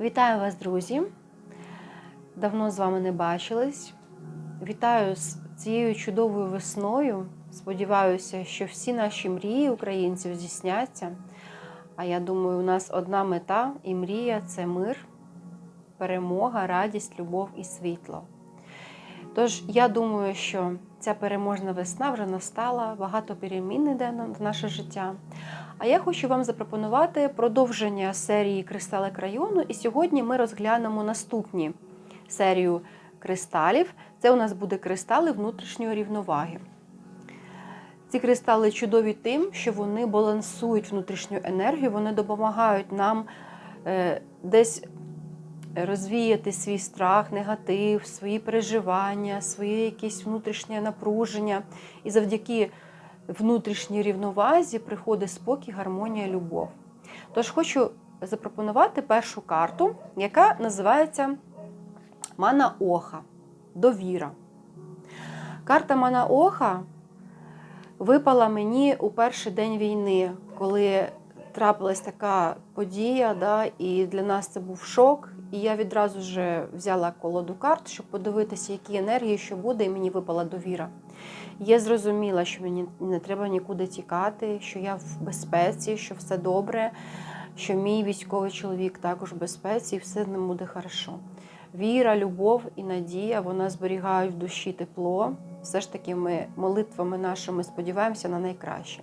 Вітаю вас, друзі! Давно з вами не бачились. Вітаю з цією чудовою весною. Сподіваюся, що всі наші мрії українців здійсняться. А я думаю, у нас одна мета і мрія це мир, перемога, радість, любов і світло. Тож я думаю, що ця переможна весна вже настала, багато перемін йде на наше життя. А я хочу вам запропонувати продовження серії Кристали району. І сьогодні ми розглянемо наступні серію кристалів. Це у нас буде кристали внутрішньої рівноваги. Ці кристали чудові тим, що вони балансують внутрішню енергію, вони допомагають нам е, десь розвіяти свій страх, негатив, свої переживання, своє якесь внутрішнє напруження. І завдяки внутрішній рівновазі приходить спокій, гармонія, любов. Тож хочу запропонувати першу карту, яка називається Мана Оха. Довіра. Карта Мана Оха випала мені у перший день війни, коли трапилась така подія, да, і для нас це був шок. І я відразу вже взяла колоду карт, щоб подивитися, які енергії, що буде, і мені випала довіра. Я зрозуміла, що мені не треба нікуди тікати, що я в безпеці, що все добре, що мій військовий чоловік також в безпеці, і все ним буде хорошо. Віра, любов і надія вона зберігають в душі тепло. Все ж таки, ми молитвами нашими сподіваємося на найкраще.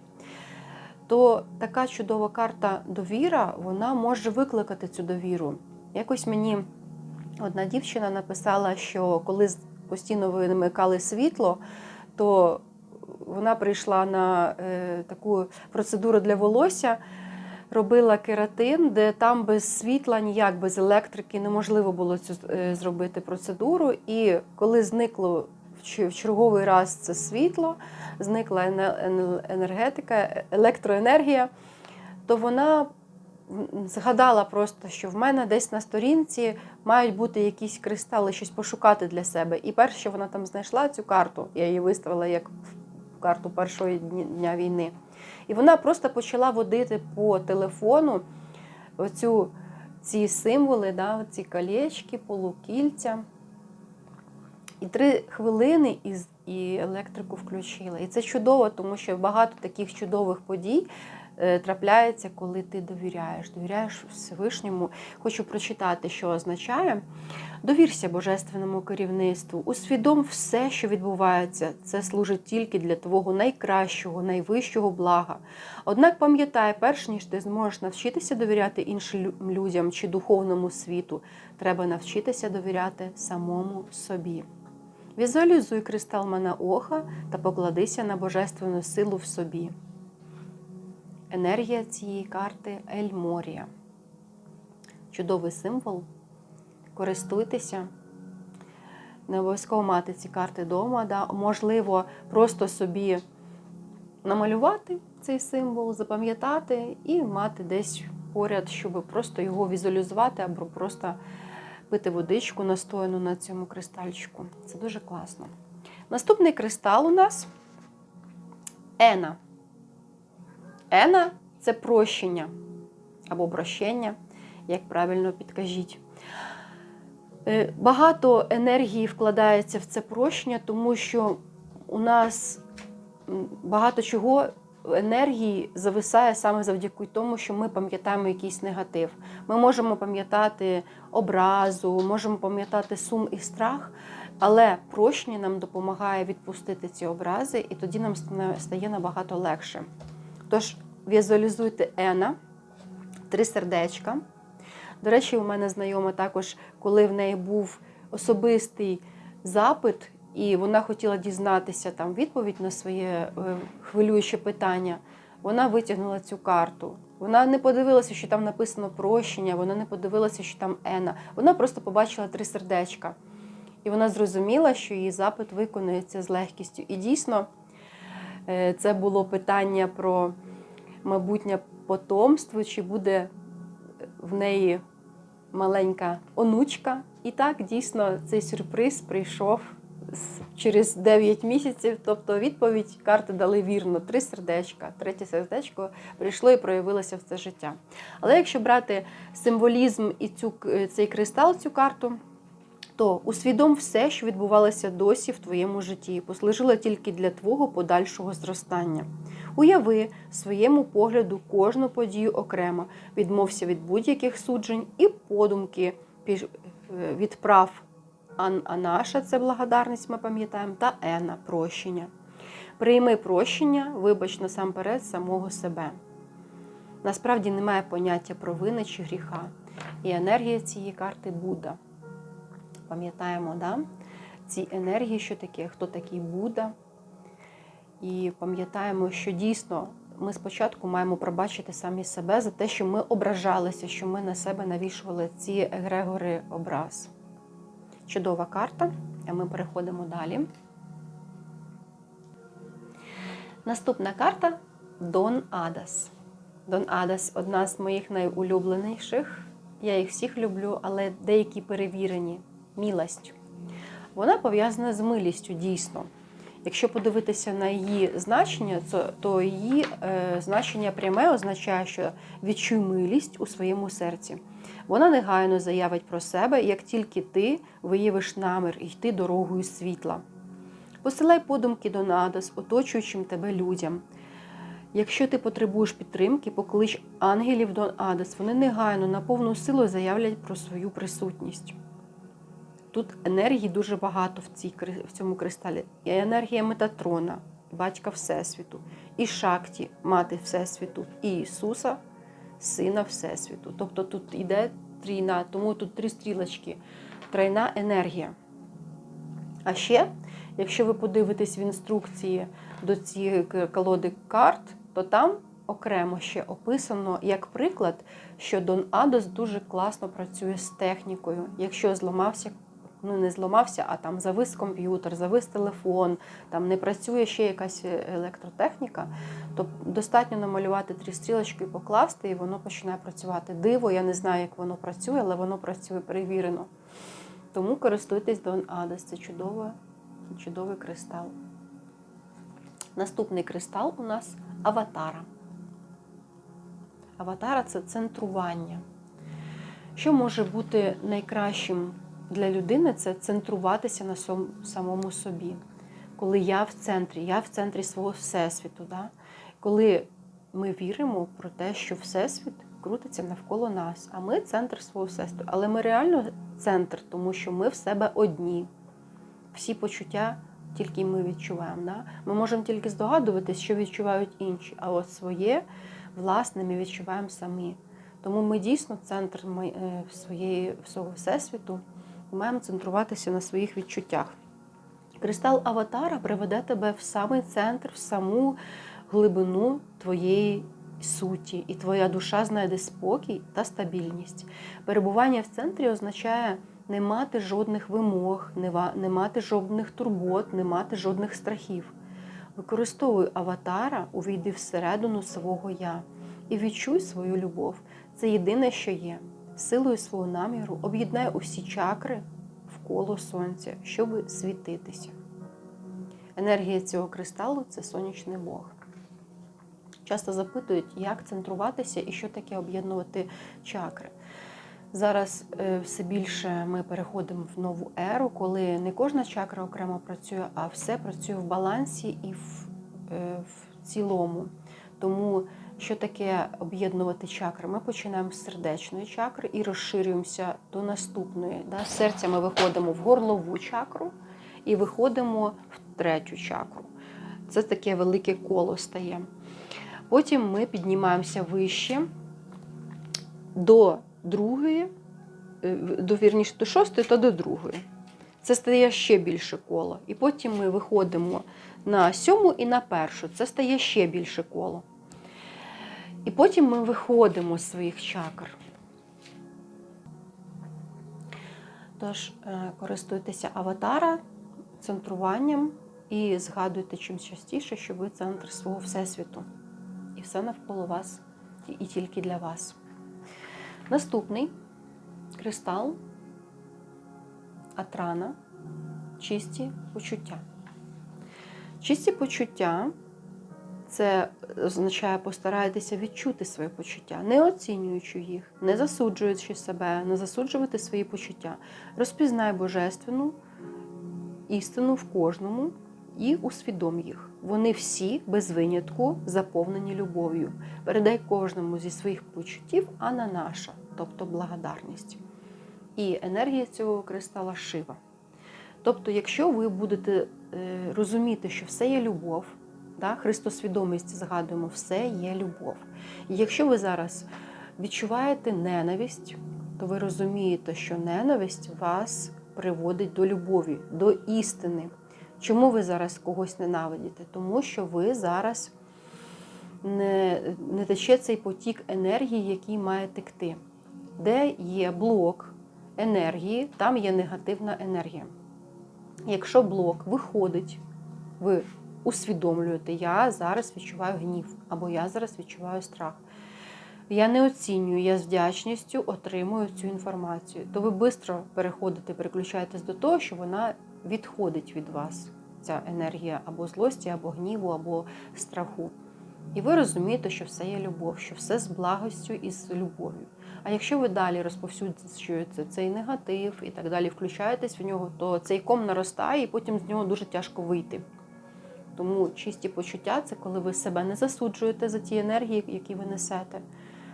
То така чудова карта довіра, вона може викликати цю довіру. Якось мені одна дівчина написала, що коли постійно вимикали світло, то вона прийшла на е, таку процедуру для волосся, робила кератин, де там без світла, ніяк без електрики неможливо було цю е, зробити процедуру. І коли зникло в черговий раз це світло, зникла енергетика, електроенергія, то вона згадала просто, що в мене десь на сторінці мають бути якісь кристали, щось пошукати для себе. І перше, що вона там знайшла цю карту, я її виставила як карту першого дня війни. І вона просто почала водити по телефону оцю, ці символи, да, ці колечки, полукільця. І три хвилини і, електрику включила. І це чудово, тому що багато таких чудових подій трапляється, коли ти довіряєш, довіряєш Всевишньому. Хочу прочитати, що означає. Довірся божественному керівництву, усвідом все, що відбувається, це служить тільки для твого найкращого, найвищого блага. Однак пам'ятай, перш ніж ти зможеш навчитися довіряти іншим людям чи духовному світу, треба навчитися довіряти самому собі. Візуалізуй кристал Манаоха та покладися на божественну силу в собі. Енергія цієї карти Ель Морія. Чудовий символ. Користуйтеся. Не обов'язково мати ці карти вдома. Да? Можливо, просто собі намалювати цей символ, запам'ятати і мати десь поряд, щоб просто його візуалізувати або просто пити водичку настояну на цьому кристальчику. Це дуже класно. Наступний кристал у нас Ена. Ена це прощення або прощення, як правильно підкажіть. Е, багато енергії вкладається в це прощення, тому що у нас багато чого енергії зависає саме завдяки тому, що ми пам'ятаємо якийсь негатив. Ми можемо пам'ятати образу, можемо пам'ятати сум і страх, але прощення нам допомагає відпустити ці образи, і тоді нам стає набагато легше. Тож, візуалізуйте Ена, три сердечка. До речі, у мене знайома також, коли в неї був особистий запит, і вона хотіла дізнатися там відповідь на своє е, хвилююче питання. Вона витягнула цю карту. Вона не подивилася, що там написано прощення, вона не подивилася, що там Ена. Вона просто побачила три сердечка. І вона зрозуміла, що її запит виконується з легкістю. І дійсно. Е, це було питання про майбутнє потомство, чи буде в неї маленька онучка. І так, дійсно, цей сюрприз прийшов через 9 місяців. Тобто відповідь карти дали вірно. Три сердечка. Третє сердечко прийшло і проявилося в це життя. Але якщо брати символізм і цю, цей кристал, цю карту, то усвідом все, що відбувалося досі в твоєму житті, послужило тільки для твого подальшого зростання. Уяви своєму погляду кожну подію окремо, відмовся від будь-яких суджень і подумки е, відправ Ан- Анаша це благодарність, ми пам'ятаємо, та Ена прощення. Прийми прощення, вибач насамперед самого себе. Насправді немає поняття провини чи гріха. І енергія цієї карти Будда. Пам'ятаємо, да? ці енергії, що таке, хто такий Будда. І пам'ятаємо, що дійсно ми спочатку маємо пробачити самі себе за те, що ми ображалися, що ми на себе навішували ці егрегори образ. Чудова карта, а ми переходимо далі. Наступна карта Дон Адас. Дон Адас одна з моїх найулюбленіших. Я їх всіх люблю, але деякі перевірені. Мілость. Вона пов'язана з милістю дійсно. Якщо подивитися на її значення, то, її е, значення пряме означає, що відчуй милість у своєму серці. Вона негайно заявить про себе, як тільки ти виявиш намір йти дорогою світла. Посилай подумки до надос, оточуючим тебе людям. Якщо ти потребуєш підтримки, поклич ангелів до Адес, вони негайно на повну силу заявлять про свою присутність. Тут енергії дуже багато в, цій, в цьому кристалі. І енергія Метатрона, батька Всесвіту, і Шакті, мати Всесвіту, і Ісуса, Сина Всесвіту. Тобто тут йде трійна, тому тут три стрілочки, тройна енергія. А ще, якщо ви подивитесь в інструкції до цієї колоди карт, то там окремо ще описано як приклад, що Дон Адос дуже класно працює з технікою. Якщо зламався, ну не зламався, а там завис комп'ютер, завис телефон, там не працює ще якась електротехніка, то достатньо намалювати три стрілочки і покласти, і воно починає працювати. Диво, я не знаю, як воно працює, але воно працює перевірено. Тому користуйтесь Дон Адес, це чудове, чудовий кристал. Наступний кристал у нас аватара. Аватара це центрування. Що може бути найкращим для людини, це центруватися на самому собі. Коли я в центрі, я в центрі свого всесвіту. Да? Коли ми віримо про те, що Всесвіт крутиться навколо нас, а ми центр свого всесвіту. Але ми реально центр, тому що ми в себе одні. Всі почуття тільки ми відчуваємо. Да? Ми можемо тільки здогадуватись, що відчувають інші, а от своє власне ми відчуваємо самі. Тому ми дійсно центр е, своєї всього всесвіту і центруватися на своїх відчуттях. Кристал Аватара приведе тебе в самий центр, в саму глибину твоєї суті, і твоя душа знайде спокій та стабільність. Перебування в центрі означає не мати жодних вимог, не мати жодних турбот, не мати жодних страхів. Використовуй аватара, увійди всередину свого я і відчуй свою любов. Це єдине, що є. Силою свого наміру об'єднай усі чакри навколо сонця, щоб світитися. Енергія цього кристалу це сонячний Бог. Часто запитують, як центруватися і що таке об'єднувати чакри. Зараз е, все більше ми переходимо в нову еру, коли не кожна чакра окремо працює, а все працює в балансі і в, е, в цілому. Тому що таке об'єднувати чакри? Ми починаємо з сердечної чакри і розширюємося до наступної. Да? Серця ми виходимо в горлову чакру і виходимо в третю чакру. Це таке велике коло стає. Потім ми піднімаємося вище до другої, е, до вірніше до шостої та до другої. Це стає ще більше коло. І потім ми виходимо на сьому і на першу. Це стає ще більше коло. І потім ми виходимо з своїх чакр. Тож, е, користуйтеся аватара, центруванням і згадуйте чим частіше, що ви центр свого всесвіту. І все навколо вас і тільки для вас. Наступний кристал Атрана. чисті почуття. Чисті почуття це означає постарайтеся відчути свої почуття, не оцінюючи їх, не засуджуючи себе, не засуджувати свої почуття. Розпізнай божественну істину в кожному і усвідом їх. Вони всі без винятку заповнені любов'ю. Передай кожному зі своїх почуттів ананаша, тобто благодарність. І енергія цього кристала шива. Тобто, якщо ви будете е, розуміти, що все є любов, да, Христосвідомість згадуємо, все є любов. І якщо ви зараз відчуваєте ненависть, то ви розумієте, що ненависть вас приводить до любові, до істини. Чому ви зараз когось ненавидите? Тому що ви зараз не, не тече цей потік енергії, який має текти. Де є блок енергії, там є негативна енергія. Якщо блок виходить, ви усвідомлюєте, я зараз відчуваю гнів, або я зараз відчуваю страх. Я не оцінюю, я з вдячністю отримую цю інформацію. То ви швидко переходите, переключаєтесь до того, що вона відходить від вас, ця енергія або злості, або гніву, або страху. І ви розумієте, що все є любов, що все з благостю і з любов'ю. А якщо ви далі розповсюджуєте цей негатив і так далі, включаєтесь в нього, то цей ком наростає, і потім з нього дуже тяжко вийти. Тому чисті почуття це коли ви себе не засуджуєте за ті енергії, які ви несете.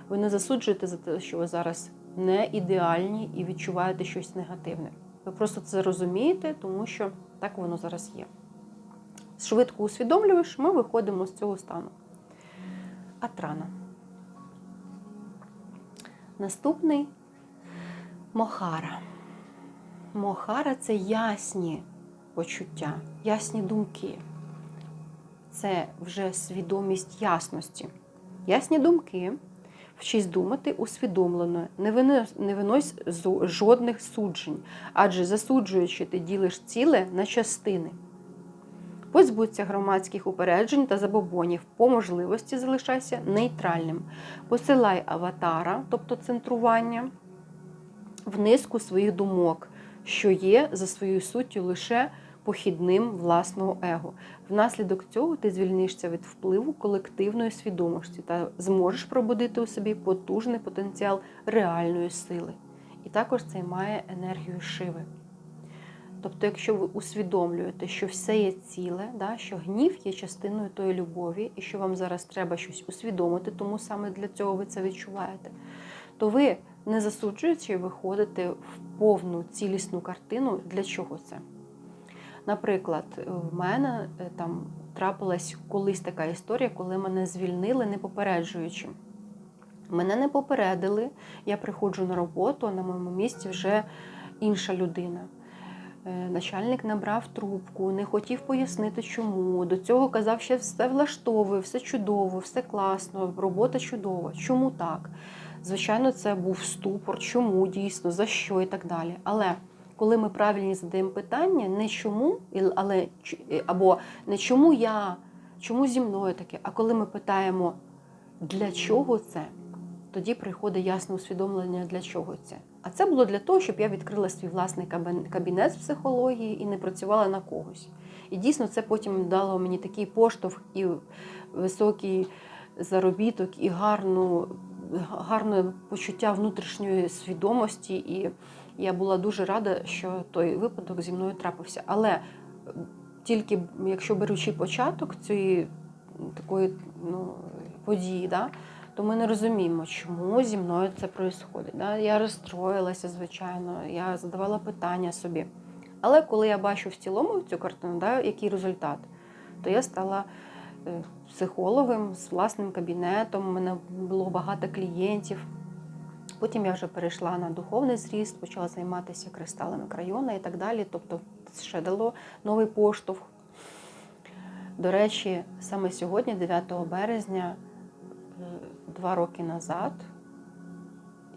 Ви не засуджуєте за те, що ви зараз не ідеальні і відчуваєте щось негативне. Ви просто це розумієте, тому що так воно зараз є. Швидко усвідомлюєш, ми виходимо з цього стану. Атрана. Наступний Мохара. Мохара це ясні почуття, ясні думки. Це вже свідомість ясності. Ясні думки, вчись думати усвідомлено, не винось, жодних суджень, адже засуджуючи, ти ділиш ціле на частини. Позбудься громадських упереджень та забобонів, по можливості залишайся нейтральним. Посилай аватара, тобто центрування, в низку своїх думок, що є за своєю суттю лише похідним власного его. Внаслідок цього ти звільнишся від впливу колективної свідомості та зможеш пробудити у собі потужний потенціал реальної сили. І також це має енергію шиви. Тобто, якщо ви усвідомлюєте, що все є ціле, да, що гнів є частиною тої любові, і що вам зараз треба щось усвідомити, тому саме для цього ви це відчуваєте, то ви, не засуджуючи, виходите в повну цілісну картину, для чого це. Наприклад, в мене е, там трапилась колись така історія, коли мене звільнили, не попереджуючи. Мене не попередили, я приходжу на роботу, а на моєму місці вже інша людина. Е, Начальник набрав трубку, не хотів пояснити, чому. До цього казав, що все влаштовує, все чудово, все класно, робота чудова. Чому так? Звичайно, це був ступор, чому дійсно, за що і так далі. Але коли ми правильно задаємо питання, не чому, але або не чому я, чому зі мною таке, а коли ми питаємо, для чого це, тоді приходить ясне усвідомлення, для чого це. А це було для того, щоб я відкрила свій власний кабінет з психології і не працювала на когось. І дійсно це потім дало мені такий поштовх і високий заробіток, і гарну, гарне почуття внутрішньої свідомості. І я була дуже рада, що той випадок зі мною трапився. Але тільки якщо беручи початок цієї такої ну, події, да, то ми не розуміємо, чому зі мною це відбувається. Да? Я розстроїлася, звичайно, я задавала питання собі. Але коли я бачу в цілому цю картину, да, який результат, то я стала е, психологом з власним кабінетом, у мене було багато клієнтів. Потім я вже перейшла на духовний зріст, почала займатися кристалами крайона і так далі. Тобто ще дало новий поштовх. До речі, саме сьогодні, 9 березня, е, два роки назад,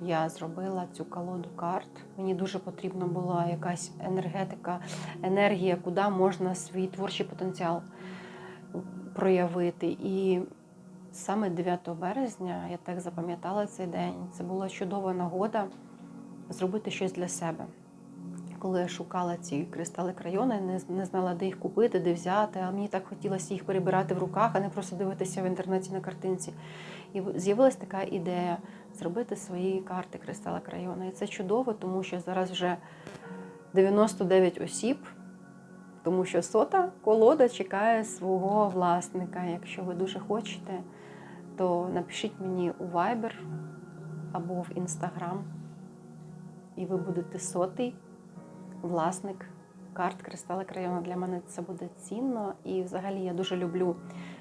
я зробила цю колоду карт. Мені дуже потрібна була якась енергетика, енергія, куди можна свій творчий потенціал проявити. І саме 9 березня я так запам'ятала цей день. Це була чудова нагода зробити щось для себе. коли я шукала ці кристали крайони, не, не знала, де їх купити, де взяти. А мені так хотілося їх перебирати в руках, а не просто дивитися в інтернеті на картинці. І з'явилась така ідея зробити свої карти кристала крайона. І це чудово, тому що зараз вже 99 осіб, тому що сота колода чекає свого власника. Якщо ви дуже хочете, то напишіть мені у Viber або в Instagram, і ви будете сотий власник карт Кристали Крайона. Для мене це буде цінно. І взагалі я дуже люблю,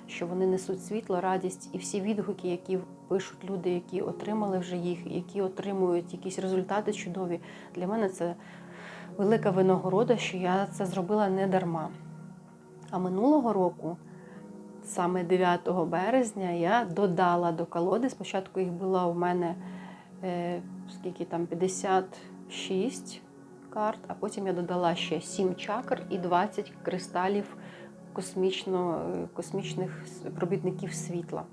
що вони несуть світло, радість і всі відгуки, які пишуть люди, які отримали вже їх, які отримують якісь результати чудові. Для мене це велика винагорода, що я це зробила не дарма. А минулого року, саме 9 березня, я додала до колоди. Спочатку їх було у мене е, скільки там 56 карт, а потім я додала ще 7 чакр і 20 кристалів космічно, е, космічних пробітників світла.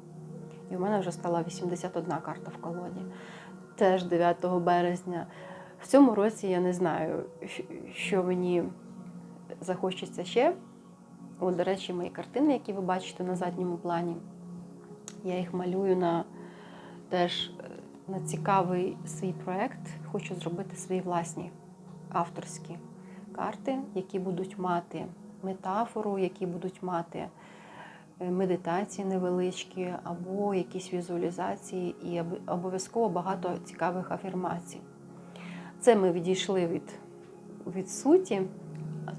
І в мене вже стала 81 карта в колоді. Теж 9 березня. В цьому році я не знаю, що мені захочеться ще. От, до речі, мої картини, які ви бачите на задньому плані, я їх малюю на теж е, на цікавий свій проект. Хочу зробити свої власні авторські карти, які будуть мати метафору, які будуть мати е, медитації невеличкі, або якісь візуалізації, і обов'язково багато цікавих афірмацій. Це ми відійшли від, від суті.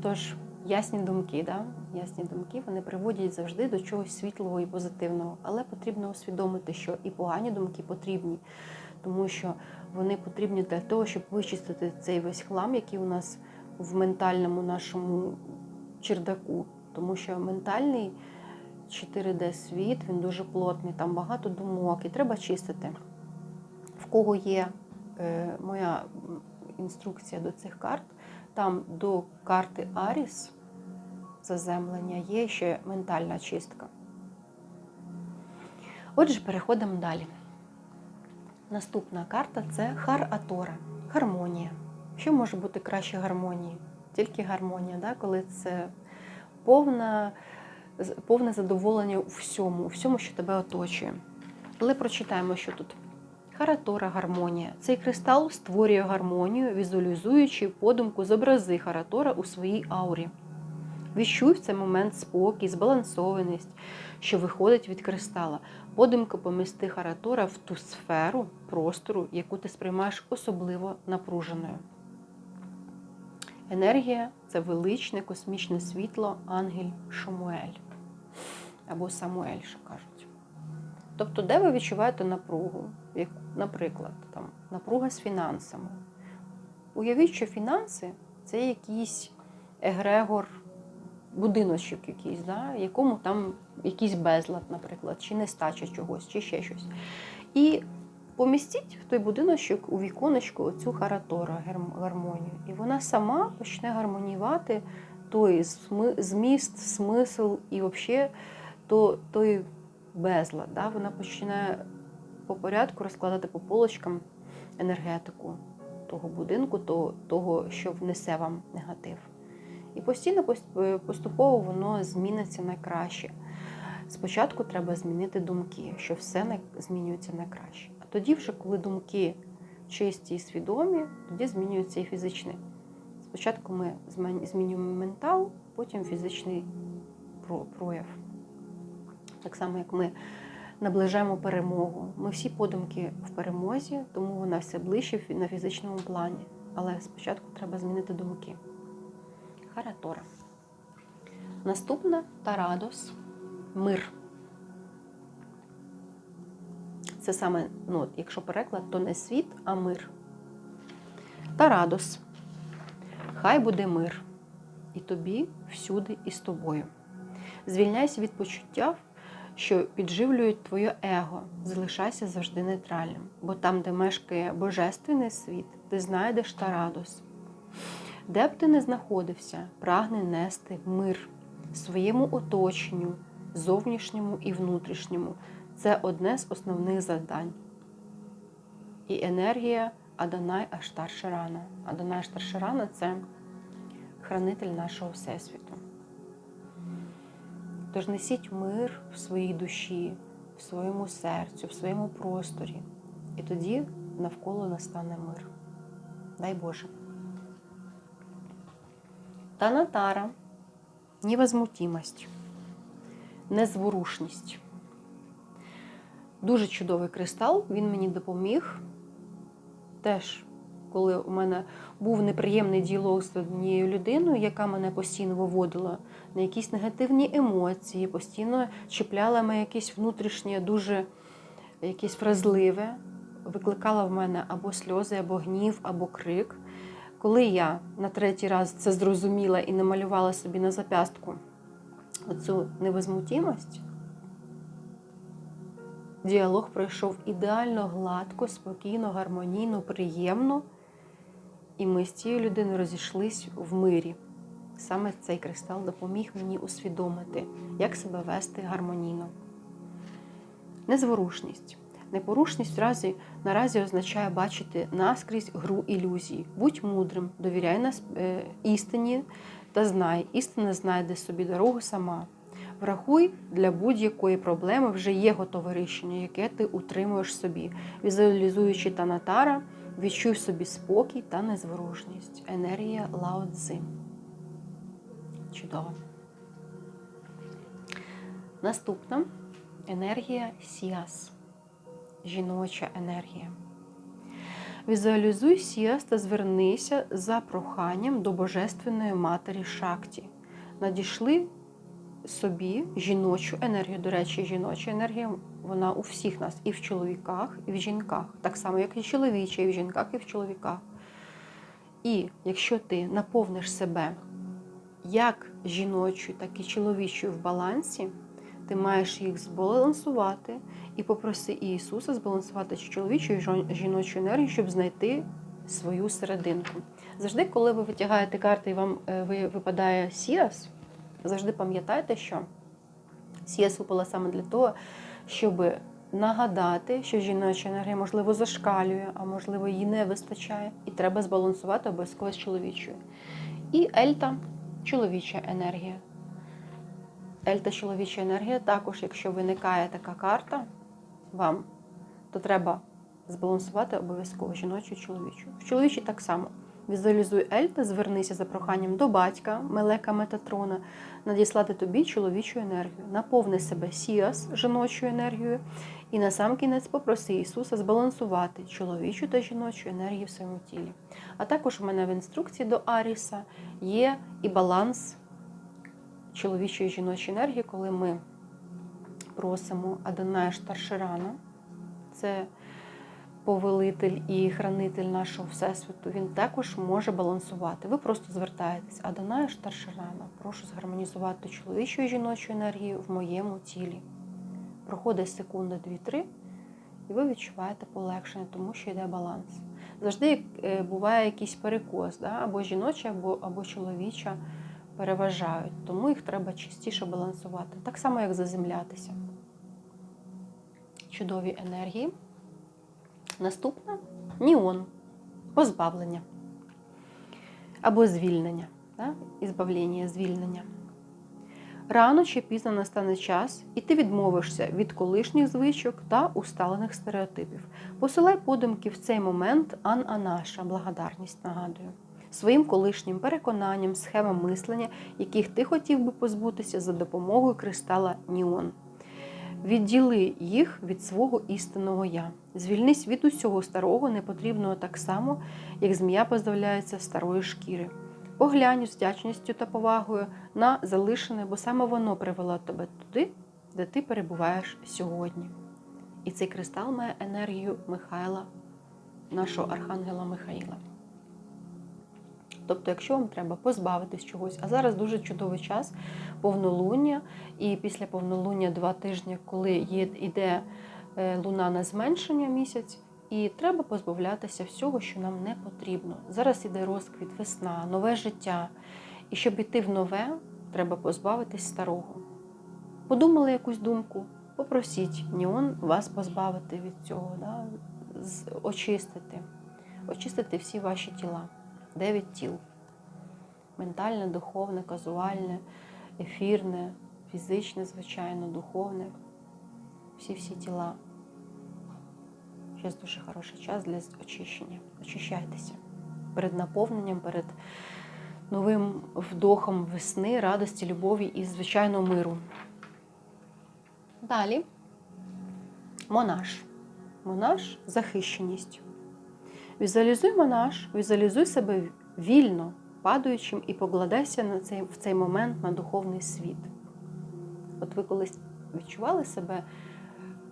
Тож ясні думки, да? ясні думки вони приводять завжди до чогось світлого і позитивного. Але потрібно усвідомити, що і погані думки потрібні, тому що вони потрібні для того, щоб вичистити цей весь хлам, який у нас в ментальному нашому чердаку. Тому що ментальний 4D світ він дуже плотний, там багато думок, і треба чистити. В кого є е, моя інструкція до цих карт, там до карти Аріс заземлення є ще ментальна чистка. Отже, переходимо далі. Наступна карта це Хар Атора, гармонія. Що може бути краще гармонії? Тільки гармонія, да? коли це повна, повне задоволення у всьому, у всьому, що тебе оточує. Але прочитаємо, що тут. Харатора гармонія. Цей кристал створює гармонію, візуалізуючи подумку зобрази Харатора у своїй аурі. Відчуй в цей момент спокій, збалансованість, що виходить від кристала. Подумки помісти Харатора в ту сферу простору, яку ти сприймаєш особливо напруженою. Енергія це величне космічне світло, ангель Шамуель або Самуель, що кажуть. Тобто, де ви відчуваєте напругу, як, наприклад, там, напруга з фінансами. Уявіть, що фінанси це якийсь егрегор, будиночок якийсь, да, якому там якийсь безлад, наприклад, чи нестача чогось, чи ще щось. І помістіть в той будиночок у віконечко оцю харатора, гармонію. І вона сама почне гармоніювати той зміст, смисл і взагалі то, той безлад. Да? Вона почне по порядку розкладати по полочкам енергетику того будинку, то- того, що внесе вам негатив. І постійно поступово воно зміниться на краще. Спочатку треба змінити думки, що все змінюється на краще. А тоді, вже коли думки чисті і свідомі, тоді змінюється і фізичний. Спочатку ми змінюємо ментал, потім фізичний прояв. Так само, як ми наближаємо перемогу. Ми всі подумки в перемозі, тому вона все ближче на фізичному плані. Але спочатку треба змінити думки. Харатора. Наступна Тарадос мир. Це саме, ну, якщо переклад, то не світ, а мир. Тарадос. Хай буде мир. І тобі всюди і з тобою. Звільняйся від почуття, що підживлюють твоє его. Залишайся завжди нейтральним. Бо там, де мешкає божественний світ, ти знайдеш Тарадос. Де б ти не знаходився, прагни нести мир своєму оточенню, зовнішньому і внутрішньому. Це одне з основних завдань. І енергія Адонай Аштар Шарана. Адонай Аштар Шарана це хранитель нашого Всесвіту. Тож несіть мир в своїй душі, в своєму серцю, в своєму просторі. І тоді навколо настане мир. Дай Боже. Танатара невозмутимость, незворушність. Дуже чудовий кристал, він мені допоміг. Теж, коли у мене був неприємний діалог з однією людиною, яка мене постійно виводила на якісь негативні емоції, постійно чіпляла мене якесь внутрішнє, дуже якесь вразливе, викликала в мене або сльози, або гнів, або крик. Коли я на третій раз це зрозуміла і намалювала собі на зап'ястку оцю невозмутимость, діалог пройшов ідеально гладко, спокійно, гармонійно, приємно. І ми з цією людиною розійшлись в мирі. Саме цей кристал допоміг мені усвідомити, як себе вести гармонійно. Незворушність. Непорушність разі, наразі означає бачити наскрізь гру ілюзій. Будь мудрим, довіряй нас е, істині та знай, істина знайде собі дорогу сама. Врахуй, для будь-якої проблеми вже є готове рішення, яке ти утримуєш собі. Візуалізуючи Танатара, відчуй собі спокій та незворушність. Енергія Лао Цзи. Чудово. Наступна енергія Сіас. Жіноча енергія. Візуалізуй Сіас та звернися за проханням до Божественної Матері Шакті. Надійшли собі жіночу енергію. До речі, жіноча енергія вона у всіх нас, і в чоловіках, і в жінках. Так само, як і чоловіча, і в жінках, і в чоловіках. І якщо ти наповниш себе як жіночою, так і чоловічою в балансі, ти маєш їх збалансувати і попроси Ісуса збалансувати чоловічу і жіночу енергію, щоб знайти свою серединку. Завжди, коли ви витягаєте карти і вам е, випадає Сіас, завжди пам'ятайте, що Сіас випала саме для того, щоб нагадати, що жіноча енергія, можливо, зашкалює, а можливо, її не вистачає, і треба збалансувати обов'язково з чоловічою. І Ельта чоловіча енергія. Ельта чоловіча енергія також, якщо виникає така карта вам, то треба збалансувати обов'язково жіночу чоловічу. В чоловічій так само. Візуалізуй Ельта, звернися за проханням до батька, Мелека Метатрона, надіслати тобі чоловічу енергію, наповни себе сіас жіночою енергією, і на сам кінець попроси Ісуса збалансувати чоловічу та жіночу енергію в своєму тілі. А також у мене в інструкції до Аріса є і баланс чоловічої і жіночої енергії, коли ми просимо Адоная Штарширана, це повелитель і хранитель нашого Всесвіту, він також може балансувати. Ви просто звертаєтесь, Адоная Штарширана, прошу згармонізувати чоловічу і жіночу енергію в моєму тілі. Проходить секунда, дві-три, і ви відчуваєте полегшення, тому що йде баланс. Завжди е, буває якийсь перекос, да? або жіноча, або, або чоловіча переважають, тому їх треба частіше балансувати. Так само, як заземлятися. Чудові енергії. Наступна ніон, позбавлення або звільнення, да? ізбавлення, звільнення. Рано чи пізно настане час, і ти відмовишся від колишніх звичок та усталених стереотипів. Посилай подумки в цей момент Ан-Анаша, благодарність нагадую своїм колишнім переконанням, схемам мислення, яких ти хотів би позбутися за допомогою кристала Ніон. Відділи їх від свого істинного я. Звільнись від усього старого, непотрібного так само, як змія позбавляється старої шкіри. Поглянь з вдячністю та повагою на залишене, бо саме воно привело тебе туди, де ти перебуваєш сьогодні. І цей кристал має енергію Михайла, нашого архангела Михаїла. Тобто, якщо вам треба позбавитись чогось, а зараз дуже чудовий час, повнолуння, і після повнолуння два тижні, коли йде е, луна на зменшення місяць, і треба позбавлятися всього, що нам не потрібно. Зараз іде розквіт, весна, нове життя. І щоб йти в нове, треба позбавитись старого. Подумали якусь думку, попросіть Ніон вас позбавити від цього, да? очистити, очистити всі ваші тіла. Дев'ять тіл. ментальне, духовне, казуальне, ефірне, фізичне, звичайно, духовне. Всі-всі тіла. Зараз дуже хороший час для очищення. Очищайтеся перед наповненням, перед новим вдохом весни, радості, любові і, звичайно, миру. Далі монаш. Монаш захищеність. Візуалізуй монаш, візуалізуй себе вільно, падаючим і покладайся на цей, в цей момент на духовний світ. От ви колись відчували себе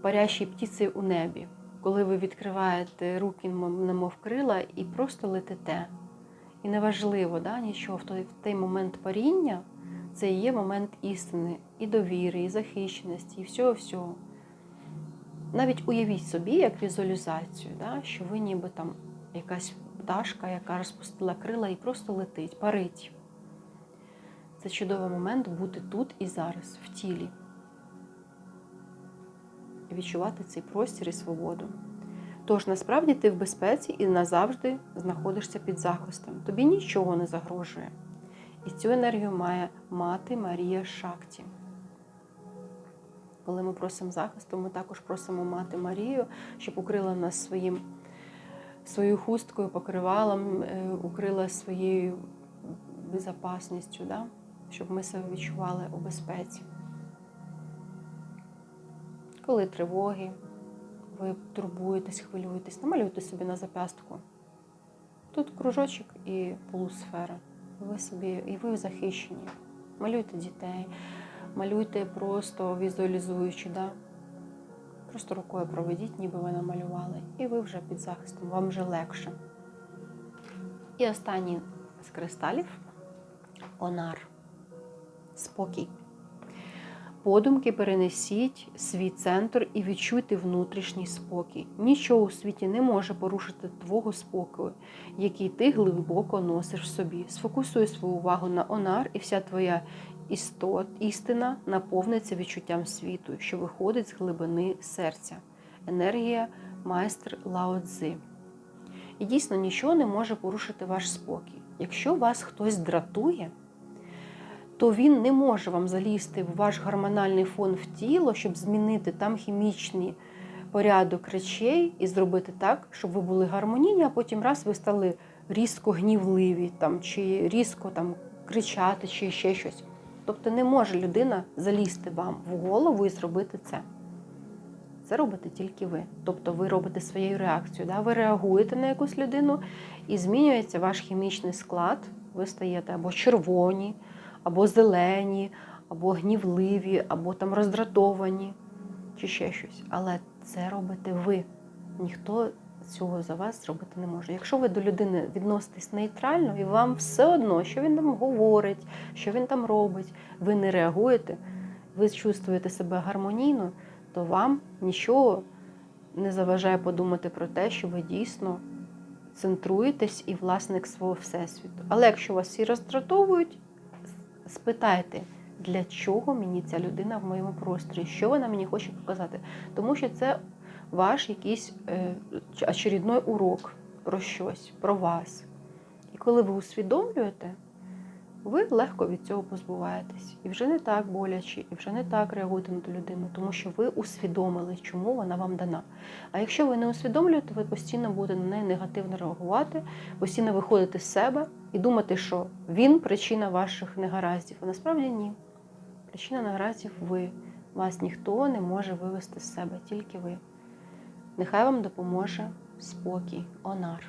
парящій птицею у небі, коли ви відкриваєте руки, немов крила, і просто летите. І неважливо, да, нічого, в той, в той момент паріння це і є момент істини, і довіри, і захищеності, і всього-всього. Навіть уявіть собі, як візуалізацію, да, що ви ніби там якась пташка, яка розпустила крила і просто летить, парить. Це чудовий момент бути тут і зараз, в тілі. Відчувати цей простір і свободу. Тож насправді ти в безпеці і назавжди знаходишся під захистом. Тобі нічого не загрожує. І цю енергію має мати Марія Шакті. Коли ми просимо захисту, ми також просимо мати Марію, щоб укрила нас своїм, своєю хусткою, покривалом, е, укрила своєю безпечністю, да? щоб ми себе відчували у безпеці. Коли тривоги, ви турбуєтесь, хвилюєтесь, намалюйте собі на зап'ястку. Тут кружочок і полусфера. Ви собі, і ви захищені. Малюйте дітей, малюйте просто візуалізуючи, да? Просто рукою проведіть, ніби ви намалювали, і ви вже під захистом, вам вже легше. І останній з кристалів онар. Спокій. Подумки перенесіть свій центр і відчуйте внутрішній спокій. Нічого у світі не може порушити твого спокою, який ти глибоко носиш в собі. Сфокусуй свою увагу на онар, і вся твоя істот, істина наповниться відчуттям світу, що виходить з глибини серця. Енергія майстер Лао Цзи. І дійсно нічого не може порушити ваш спокій. Якщо вас хтось дратує, то він не може вам залізти в ваш гормональний фон в тіло, щоб змінити там хімічний порядок речей і зробити так, щоб ви були гармонійні, а потім раз ви стали різко гнівливі, там, чи різко там, кричати, чи ще щось. Тобто не може людина залізти вам в голову і зробити це. Це робите тільки ви. Тобто ви робите своєю реакцією. Да? Ви реагуєте на якусь людину і змінюється ваш хімічний склад. Ви стаєте або червоні, або зелені, або гнівливі, або там роздратовані, чи ще щось. Але це робите ви. Ніхто цього за вас зробити не може. Якщо ви до людини відноситесь нейтрально, і вам все одно, що він там говорить, що він там робить, ви не реагуєте, ви чувствуєте себе гармонійно, то вам нічого не заважає подумати про те, що ви дійсно центруєтесь і власник свого всесвіту. Але якщо вас всі роздратовують, спитайте, для чого мені ця людина в моєму просторі, що вона мені хоче показати. Тому що це ваш якийсь е, очередной урок про щось, про вас. І коли ви усвідомлюєте, ви легко від цього позбуваєтесь. І вже не так боляче, і вже не так реагуєте на людину, тому що ви усвідомили, чому вона вам дана. А якщо ви не усвідомлюєте, ви постійно будете на неї негативно реагувати, постійно виходити з себе і думати, що він причина ваших негараздів. А насправді ні. Причина негараздів ви. Вас ніхто не може вивести з себе, тільки ви. Нехай вам допоможе спокій, онар.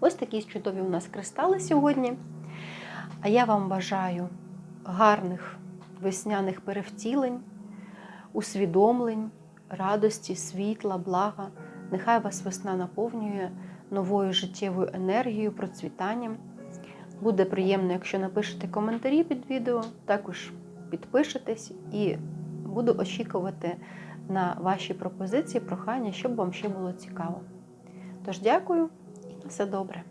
Ось такі чудові у нас кристали сьогодні. А я вам бажаю гарних весняних перевтілень, усвідомлень, радості, світла, блага. Нехай вас весна наповнює новою життєвою енергією, процвітанням. Буде приємно, якщо напишете коментарі під відео, також підпишетесь і буду очікувати на ваші пропозиції, прохання, щоб вам ще було цікаво. Тож дякую і на все добре.